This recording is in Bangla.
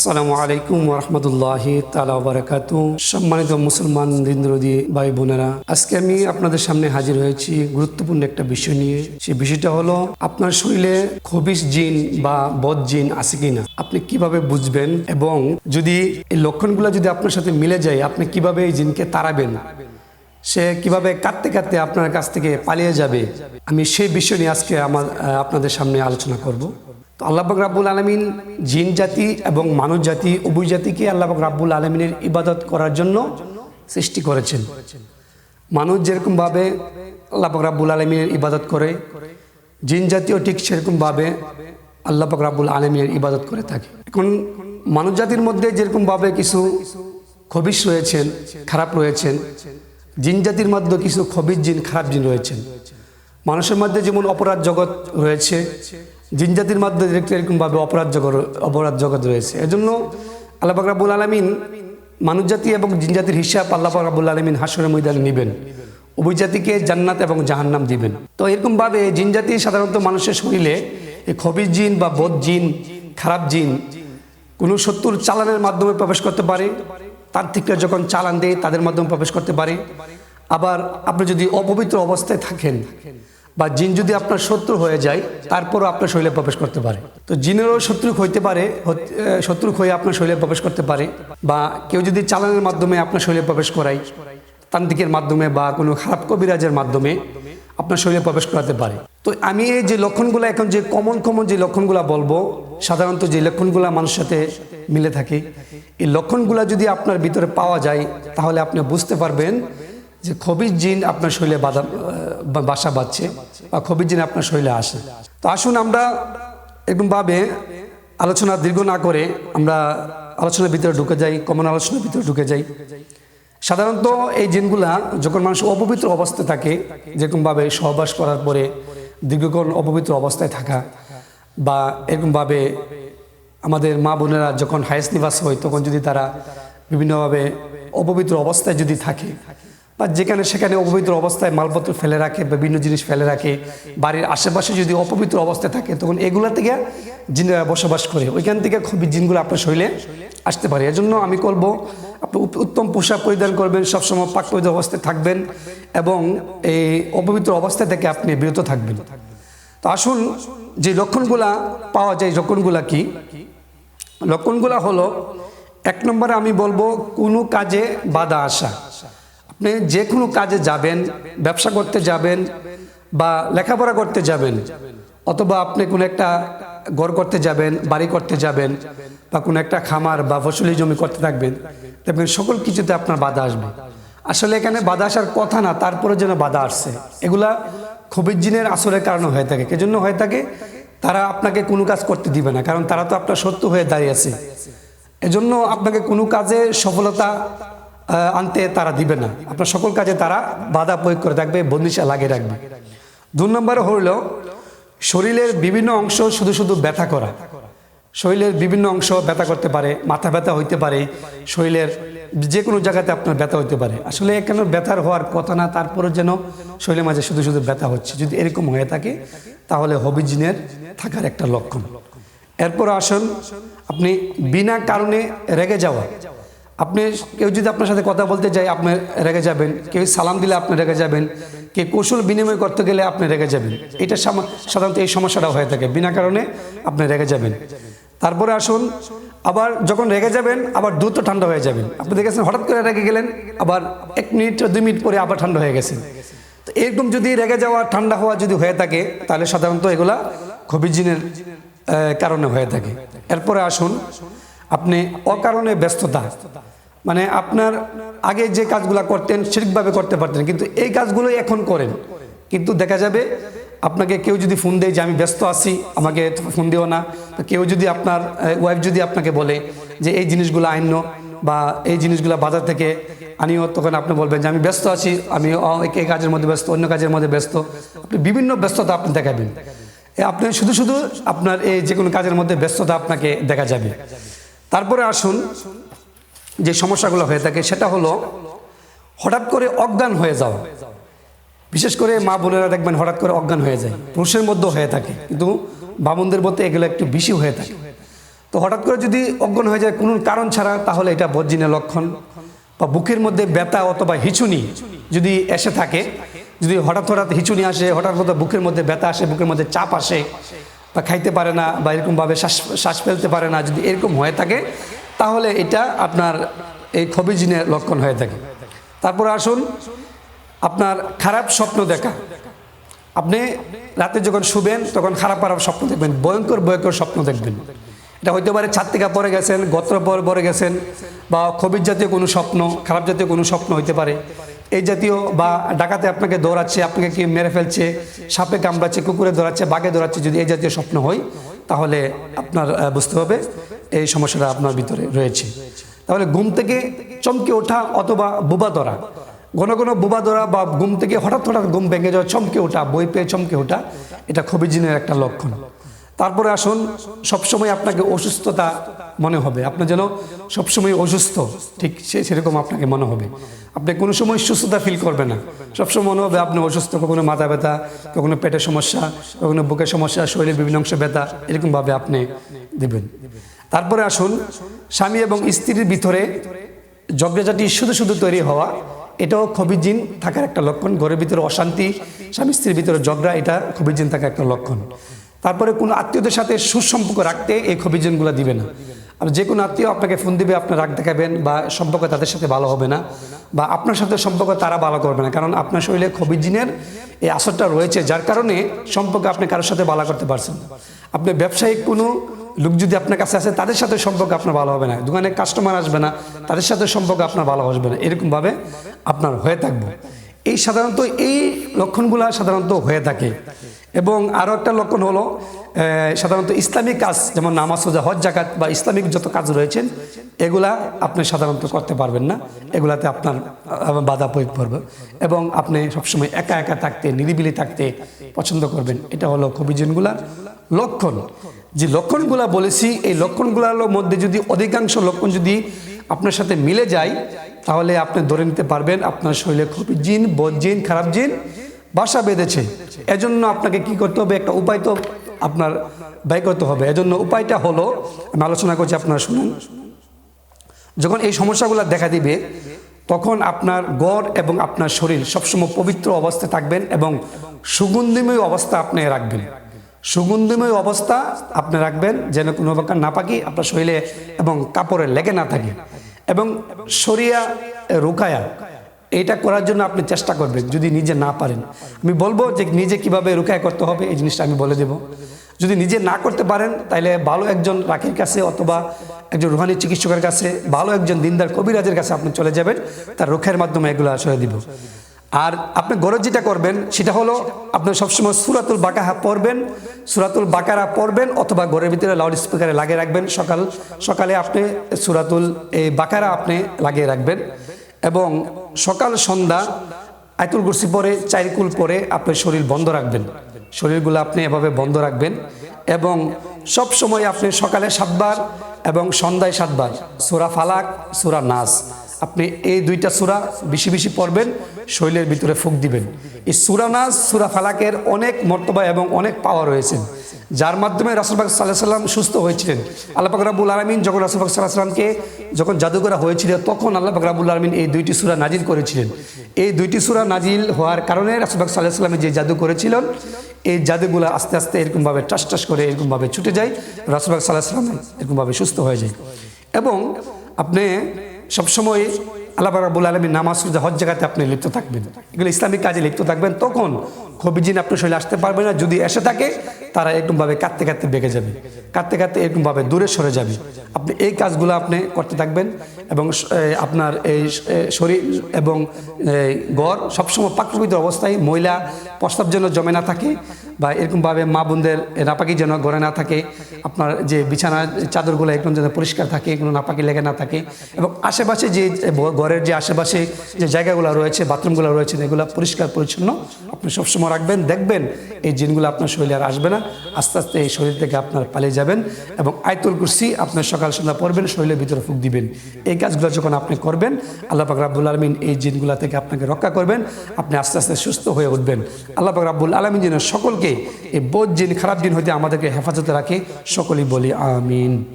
আসসালামু আলাইকুম রহমতুল্লাহ তালা বারাকাতু সম্মানিত মুসলমান দিনরদি ভাই বোনেরা, আজকে আমি আপনাদের সামনে হাজির হয়েছি গুরুত্বপূর্ণ একটা বিষয় নিয়ে। সেই বিষয়টা হলো, আপনার শরীরে খবিস জিন বা বদ জিন আছে কিনা? আপনি কীভাবে বুঝবেন? এবং যদি এই লক্ষণগুলো যদি আপনার সাথে মিলে যায়, আপনি কীভাবে এই জিনকে তাড়াবেন? সে কীভাবে কাঁদতে কাঁদতে আপনার কাছ থেকে পালিয়ে যাবে? আমি সেই বিষয় নিয়ে আজকে আমার আপনাদের সামনে আলোচনা করব। তো আল্লাহবাক রাব্বুল আলমিন জিন জাতি এবং মানব জাতি, উভয় জাতিকে আল্লাহবাক রাব্বুল আলমিনের ইবাদত করার জন্য সৃষ্টি করেছেন। মানুষ যেরকমভাবে আল্লাহবাক রাব্বুল আলমিনের ইবাদত করে, জিন জাতিও ঠিক সেরকমভাবে আল্লাহবাক রাব্বুল আলমিনের ইবাদত করে থাকে। এখন মানব জাতির মধ্যে যেরকমভাবে কিছু খবিস রয়েছেন, খারাপ রয়েছেন, জিন জাতির মধ্যে কিছু খবিস জিন, খারাপ জিন রয়েছেন। মানুষের মধ্যে যেমন অপরাধ জগৎ রয়েছে জিন জাতির মধ্যে দেখতে এরকমভাবে অপরাধ জগৎ অপরাধ জগৎ রয়েছে। এজন্য আল্লাহ রাবুল আলমিন মানুষ জাতি এবং জিন জাতির হিসাব আল্লাহ রাবুল আলমিন হাসরের ময়দানে নেবেন। উভয় জাতিকে জান্নাত এবং জাহান্নাম দিবেন। তো এরকমভাবে জিন জাতি সাধারণত মানুষের শরীরে এই খবিস জিন বা বোধ জিন, খারাপ জিন, কোনো শত্রুর চালানের মাধ্যমে প্রবেশ করতে পারে। তার থেকে যখন চালান দেয়, তাদের মাধ্যমে প্রবেশ করতে পারে। আবার আপনি যদি অপবিত্র অবস্থায় থাকেন বা জিন যদি আপনার শত্রু হয়ে যায়, তারপরও আপনার শরীরে প্রবেশ করতে পারে। তো জিনেরও শত্রু হইতে পারে শত্রু হয়ে আপনার শরীরে প্রবেশ করতে পারে, বা কেউ যদি চালানের মাধ্যমে আপনার শরীরে প্রবেশ করায়, তান্ত্রিকের মাধ্যমে বা কোনো খারাপ কবিরাজের মাধ্যমে আপনার শরীরে প্রবেশ করাতে পারে। তো আমি এই যে লক্ষণগুলো, এখন যে কমন কমন যে লক্ষণগুলো বলব, সাধারণত যে লক্ষণগুলো মানুষের সাথে মিলে থাকে, এই লক্ষণগুলো যদি আপনার ভিতরে পাওয়া যায়, তাহলে আপনি বুঝতে পারবেন যে খবিজ জিন আপনার শরীরে বাধা বাসা বাঁধছে বা খবিজ জিন আপনার শরীরে আসে। তো আসুন আমরা এরকমভাবে আলোচনা দীর্ঘ না করে আমরা আলোচনার ভিতরে ঢুকে যাই কমন আলোচনার ভিতরে ঢুকে যাই। সাধারণত এই জিনগুলা যখন মানুষ অপবিত্র অবস্থায় থাকে যেরকমভাবে সহবাস করার পরে দীর্ঘক্ষণ অপবিত্র অবস্থায় থাকা বা এরকমভাবে আমাদের মা বোনেরা যখন হায়েস নিবাস হয়, তখন যদি তারা বিভিন্নভাবে অপবিত্র অবস্থায় যদি থাকে বা যেখানে সেখানে অপবিত্র অবস্থায় মালপত্র ফেলে রাখে, বিভিন্ন জিনিস ফেলে রাখে, বাড়ির আশেপাশে যদি অপবিত্র অবস্থায় থাকে, তখন এগুলা থেকে জিনেরা বসবাস করে। ওইখান থেকে খুবই জিনগুলো আপনার শরীরে আসতে পারে। এজন্য আমি করব, আপনি উত্তম পোশাক পরিধান করবেন, সবসময় পাক অবস্থায় থাকবেন এবং এই অপবিত্র অবস্থা থেকে আপনি বিরত থাকবেন। তো আসুন, যে লক্ষণগুলা পাওয়া যায়, লক্ষণগুলা কি? লক্ষণগুলা হলো, এক নম্বরে আমি বলব, কোনো কাজে বাধা আসা। আপনি যে কোনো কাজে যাবেন, ব্যবসা করতে যাবেন বা লেখাপড়া করতে যাবেন, অথবা আপনি কোনো একটা ঘর করতে যাবেন, বাড়ি করতে যাবেন বা কোনো একটা খামার বা ফসলি জমি করতে থাকবেন, দেখবেন সকল কিছুতে আপনার বাধা আসবে। আসলে এখানে বাধা আসার কথা না তারপরে যেন বাধা আসছে। এগুলা খবির জিনের আসরের কারণে হয়ে থাকে। কেজন্য হয়ে থাকে? তারা আপনাকে কোনো কাজ করতে দিবে না, কারণ তারা তো আপনার সত্য হয়ে দাঁড়িয়ে আছে। এজন্য আপনাকে কোনো কাজে সফলতা আনতে তারা দিবে না। আপনার সকল কাজে তারা বাধা প্রয়োগ করে থাকবে, বন্দিশা লাগিয়ে রাখবে। দু নম্বরে হইল, শরীরের বিভিন্ন অংশ শুধু শুধু ব্যথা করা। শরীরের বিভিন্ন অংশ ব্যথা করতে পারে, মাথা ব্যথা হইতে পারে, শরীরের যে কোনো জায়গাতে আপনার ব্যথা হইতে পারে। আসলে এখানে ব্যথার হওয়ার কথা না তারপরে যেন শরীরের মাঝে শুধু শুধু ব্যথা হচ্ছে। যদি এরকম হয়ে থাকে, তাহলে হবিজিনের থাকার একটা লক্ষণ। এরপর আসুন, আপনি বিনা কারণে রেগে যাওয়া। আপনি কেউ যদি আপনার সাথে কথা বলতে যায়, আপনি রেগে যাবেন। কেউ সালাম দিলে আপনি রেগে যাবেন। কে কৌশল বিনিময় করতে গেলে আপনি রেগে যাবেন। এটা সাধারণত এই সমস্যাটা হয়ে থাকে। বিনা কারণে আপনি রেগে যাবেন। তারপরে আসুন, আবার যখন রেগে যাবেন, আবার দ্রুত ঠান্ডা হয়ে যাবেন। আপনি দেখেছেন, হঠাৎ করে রেগে গেলেন, আবার এক মিনিট দুই মিনিট পরে আবার ঠান্ডা হয়ে গেছেন। তো এরকম যদি রেগে যাওয়া, ঠান্ডা হওয়া যদি হয়ে থাকে, তাহলে সাধারণত এগুলা খবিজিনের কারণে হয়ে থাকে। এরপরে আসুন, আপনি অকারণে ব্যস্ততা। মানে আপনার আগে যে কাজগুলো করতেন সেরকমভাবে করতে পারতেন, কিন্তু এই কাজগুলোই এখন করেন। কিন্তু দেখা যাবে আপনাকে কেউ যদি ফোন দেয় যে আমি ব্যস্ত আছি, আমাকে ফোন দিও না। কেউ যদি আপনার ওয়াইফ যদি আপনাকে বলে যে এই জিনিসগুলো আইন্য বা এই জিনিসগুলো বাজার থেকে আনিও, তখন আপনি বলবেন যে আমি ব্যস্ত আছি, আমি এই কাজের মধ্যে ব্যস্ত, অন্য কাজের মধ্যে ব্যস্ত। আপনি বিভিন্ন ব্যস্ততা আপনি দেখাবেন। আপনি শুধু শুধু আপনার এই যে কোনো কাজের মধ্যে ব্যস্ততা আপনাকে দেখা যাবে। তারপরে আসুন যে সমস্যাগুলো হয়ে থাকে, সেটা হলো হঠাৎ করে অজ্ঞান হয়ে যাওয়া। বিশেষ করে মা বোনেরা দেখবেন হঠাৎ করে অজ্ঞান হয়ে যায়, পুরুষের মধ্যেও হয়ে থাকে, কিন্তু বামুনদের মধ্যে এগুলো একটু বেশি হয়ে থাকে। তো হঠাৎ করে যদি অজ্ঞান হয়ে যায়, কোনো কারণ ছাড়া, তাহলে এটা বজ্জিনের লক্ষণ। বা বুকের মধ্যে ব্যথা অথবা হিচুনি যদি এসে থাকে, যদি হঠাৎ হঠাৎ হিচুনি আসে, হঠাৎ হঠাৎ বুকের মধ্যে ব্যথা আসে, বুকের মধ্যে চাপ আসে, বা খাইতে পারে না, বা এরকমভাবে শ্বাস শ্বাস ফেলতে পারে না, যদি এরকম হয়ে থাকে তাহলে এটা আপনার এই খবিজিনের লক্ষণ হয়ে থাকে। তারপর আসুন, আপনার খারাপ স্বপ্ন দেখা। আপনি রাতে যখন শুবেন, তখন খারাপ খারাপ স্বপ্ন দেখবেন, ভয়ঙ্কর ভয়ঙ্কর স্বপ্ন দেখবেন। এটা হইতে পারে ছাদ থেকে পরে গেছেন, গত্র পরে পরে গেছেন, বা খবির জাতীয় কোনো স্বপ্ন, খারাপ জাতীয় কোনো স্বপ্ন হইতে পারে। এই জাতীয় বা ডাকাতে আপনাকে দৌড়াচ্ছে, আপনাকে কি মেরে ফেলছে, সাপে কামড়াচ্ছে, কুকুরে দৌড়াচ্ছে, বাঘে দৌড়াচ্ছে যদি এই জাতীয় স্বপ্ন হয় তাহলে আপনার বুঝতে হবে এই সমস্যাটা আপনার ভিতরে রয়েছে। তাহলে ঘুম থেকে চমকে ওঠা অথবা বোবা ধরা। ঘন ঘন বোবা ধরা বা ঘুম থেকে হঠাৎ হঠাৎ ঘুম ভেঙে যাওয়া, চমকে ওঠা, বই পেয়ে চমকে ওঠা, এটা খুবই জিনের একটা লক্ষণ। তারপরে আসুন, সবসময় আপনাকে অসুস্থতা মনে হবে। আপনি যেন সবসময় অসুস্থ, ঠিক সে সেরকম আপনাকে মনে হবে। আপনি কোনো সময় সুস্থতা ফিল করবে না। সবসময় মনে হবে আপনি অসুস্থ, কখনো মাথা ব্যথা, কখনো পেটের সমস্যা, কখনো বুকের সমস্যা, শরীরের বিভিন্ন অংশে ব্যথা, এরকমভাবে আপনি দেবেন। তারপরে আসুন, স্বামী এবং স্ত্রীর ভিতরে ঝগড়াঝাটি শুধু শুধু তৈরি হওয়া, এটাও খবিজিন থাকার একটা লক্ষণ। ঘরের ভিতরে অশান্তি, স্বামী স্ত্রীর ভিতরে ঝগড়া, এটা খবিজিন থাকার একটা লক্ষণ। তারপরে কোনো আত্মীয়দের সাথে সুসম্পর্ক রাখতে এই খবিজিনগুলো দিবে না। আর যে কোনো আত্মীয় আপনাকে ফোন দিবে, আপনার রাগ দেখাবেন বা সম্পর্ক তাদের সাথে ভালো হবে না বা আপনার সাথে সম্পর্ক তারা ভালো করবে না। কারণ আপনার শরীরে খবিজিনের এই আসরটা রয়েছে, যার কারণে সম্পর্ক আপনি কারোর সাথে ভালো করতে পারছেন না। আপনি ব্যবসায়িক কোনো লোক যদি আপনার কাছে আসে, তাদের সাথে সম্পর্ক আপনার ভালো হবে না। দোকানে কাস্টমার আসবে না, তাদের সাথে সম্পর্ক আপনার ভালো আসবে না। এরকমভাবে আপনার হয়ে থাকবে। এই সাধারণত এই লক্ষণগুলো সাধারণত হয়ে থাকে। এবং আরও একটা লক্ষণ হলো সাধারণত ইসলামিক কাজ, যেমন নামাজ সোজা হজ জাকাত বা ইসলামিক যত কাজ রয়েছেন, এগুলা আপনি সাধারণত করতে পারবেন না। এগুলাতে আপনার বাধা প্রয়োগ করবে। এবং আপনি সবসময় একা একা থাকতে, নিরিবিলি থাকতে পছন্দ করবেন। এটা হলো কবিজনগুলার লক্ষণ। যে লক্ষণগুলা বলেছি, এই লক্ষণগুলোর মধ্যে যদি অধিকাংশ লক্ষণ যদি আপনার সাথে মিলে যায়, তাহলে আপনি ধরে নিতে পারবেন, আপনার শরীরে খুব জিন বদ জিন, খারাপ জিন বাসা বেঁধেছে। এজন্য আপনাকে কি করতে হবে? একটা উপায় তো আপনার ব্যয় করতে হবে। এজন্য উপায়টা হলো, আমি আলোচনা করছি, আপনারা শুনুন। যখন এই সমস্যাগুলো দেখা দিবে, তখন আপনার গড় এবং আপনার শরীর সবসময় পবিত্র অবস্থায় থাকবেন এবং সুগন্ধিময় অবস্থা আপনি রাখবেন। সুগন্ধিময় অবস্থা আপনি রাখবেন যেন কোনো প্রকার না পাকি, আপনার শরীরে এবং কাপড়ে লেগে না থাকে। এবং সরিয়া রুকায়া এটা করার জন্য আপনি চেষ্টা করবেন, যদি নিজে না পারেন। আমি বলব যে নিজে কীভাবে রুকায়া করতে হবে, এই জিনিসটা আমি বলে দেব। যদি নিজে না করতে পারেন তাহলে ভালো একজন রাখির কাছে অথবা একজন রুহানি চিকিৎসকের কাছে, ভালো একজন দিনদার কবিরাজের কাছে আপনি চলে যাবেন, তার রক্ষার মাধ্যমে এগুলো আসলে দিব। আর আপনি গরজ যেটা করবেন, সেটা হলো আপনি সবসময় সুরাতুল বাকাহা পড়বেন, সুরাতুল বাকারা পড়বেন, অথবা ঘরের ভিতরে লাউড স্পিকারে লাগিয়ে রাখবেন। সকাল, সকালে আপনি সুরাতুল, এই বাকারা আপনি লাগিয়ে রাখবেন। এবং সকাল, সন্ধ্যা আয়তুল কুরসি পরে চাইকুল পরে আপনার শরীর বন্ধ রাখবেন। শরীরগুলো আপনি এভাবে বন্ধ রাখবেন এবং সব সময় আপনি সকালে সাতবার এবং সন্ধ্যায় সাতবার, সুরা ফালাক, সুরা নাস। আপনি এই দুইটা সুরা বেশি বেশি পড়বেন শরীরের ভিতরে ফুক দিবেন। এই সুরা নাস, সুরা ফালাকের অনেক মর্তবা এবং অনেক পাওয়া রয়েছে। যার মাধ্যমে রাসুলবাগ সাল্লাহ সাল্লাম সুস্থ হয়েছিলেন। আল্লাহ রাবুল আলমিন যখন রাসুলবাগ সাল্লাহ সাল্লামকে যখন জাদু করা হয়েছিল, তখন আল্লাহ পাক রাবুল আলমিন এই দুইটি সুরা নাজিল করেছিলেন। এই দুইটি সুরা নাজিল হওয়ার কারণে রাসুলবাগ সাল্লাহ সাল্লামে যে জাদু করেছিলেন, এই জাদুগুলো আস্তে আস্তে এরকমভাবে টাস টাস করে এরকমভাবে ছুটে যায় রাসুলবাগ সাল্লাহ সাল্লাম এরকমভাবে সুস্থ হয়ে যায়। এবং আপনি সবসময় আল্লাহ রাবুল আলমী নামাজ, রোজা, হজ জায়গাতে আপনি লিপ্ত থাকবেন। এগুলো ইসলামিক কাজে লিপ্ত থাকবেন, তখন কবিজিন আপনার শরীরে আসতে পারবেন না। যদি এসে থাকে তারা এরকমভাবে কাঁদতে কাঁদতে বেঁকে যাবে। কাঁদতে কাঁদতে এরকমভাবে দূরে সরে যাবে। আপনি এই কাজগুলো আপনি করতে থাকবেন এবং আপনার এই শরীর এবং গড় সবসময় পাকপবিত্র অবস্থায় মহিলা প্রস্তাব যেন জমে না থাকে বা এরকমভাবে মা বোনদের নাপাকি যেন গড়ে না থাকে, আপনার যে বিছানার চাদরগুলো একদম যেন পরিষ্কার থাকে কোনো নাপাকি লেগে না থাকে এবং আশেপাশে যে ঘরের যে আশেপাশে যে জায়গাগুলো রয়েছে, বাথরুমগুলো রয়েছে, এগুলো পরিষ্কার পরিচ্ছন্ন আপনি সবসময় রাখবেন, দেখবেন এই জিনগুলো আপনার শরীরে আর আসবে না। আস্তে আস্তে এই শরীর থেকে আপনার পালিয়ে যাবেন এবং আয়তুল কুরসি আপনার সকাল সন্ধ্যা পড়বেন, শরীরের ভিতরে ফুক দিবেন। এই কাজগুলো যখন আপনি করবেন, আল্লাহ পাক রাব্বুল আলমিন এই জিনগুলো থেকে আপনাকে রক্ষা করবেন, আপনি আস্তে আস্তে সুস্থ হয়ে উঠবেন। আল্লাহ পাক রাব্বুল আলমিন যেন সকলকে এই বোধ জিন, খারাপ দিন হইতে আমাদেরকে হেফাজতে রাখে, সকলেই বলি আমিন।